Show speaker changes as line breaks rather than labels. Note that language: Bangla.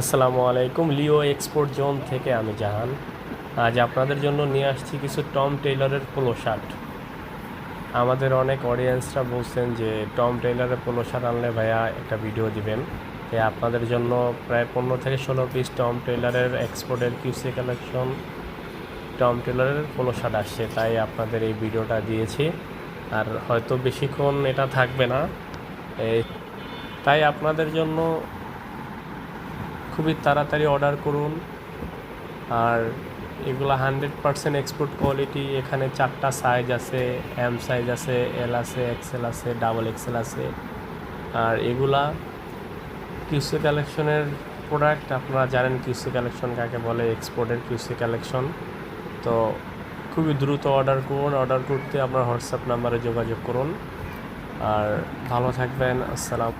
আসসালামু আলাইকুম। লিও এক্সপোর্ট জোন থেকে আমি জাহান। আজ আপনাদের জন্য নিয়ে আসছি কিছু টম টেইলরের পোলো শার্ট। আমাদের অনেক অডিয়েন্সরা বলছেন যে, টম টেইলরের পোলো শার্ট আনলে ভাইয়া একটা ভিডিও দিবেন। তাই আপনাদের জন্য প্রায় পনেরো থেকে ষোলো পিস টম টেইলরের এক্সপোর্টের কিউসি কালেকশন টম টেইলরের পোলো শার্ট আসছে, তাই আপনাদের এই ভিডিওটা দিয়েছি। আর হয়তো বেশিক্ষণ এটা থাকবে না। তাই আপনাদের জন্য খুবই তাড়াতাড়ি অর্ডার করুন। আর এগুলো হান্ড্রেড পারসেন্ট এক্সপোর্ট কোয়ালিটি এখানে চারটা সাইজ আছে এম সাইজ আছে এল আছে এক্সেল আছে ডাবল এক্সেল আছে। আর এগুলা কিউসি কালেকশনের প্রোডাক্ট আপনারা জানেন কিউসি কালেকশন কাকে বলে এক্সপোর্টের কিউসি কালেকশন তো খুবই দ্রুত অর্ডার করুন। অর্ডার করতে আপনার হোয়াটসঅ্যাপ নাম্বারে যোগাযোগ করুন। আর ভালো থাকবেন। আসসালাম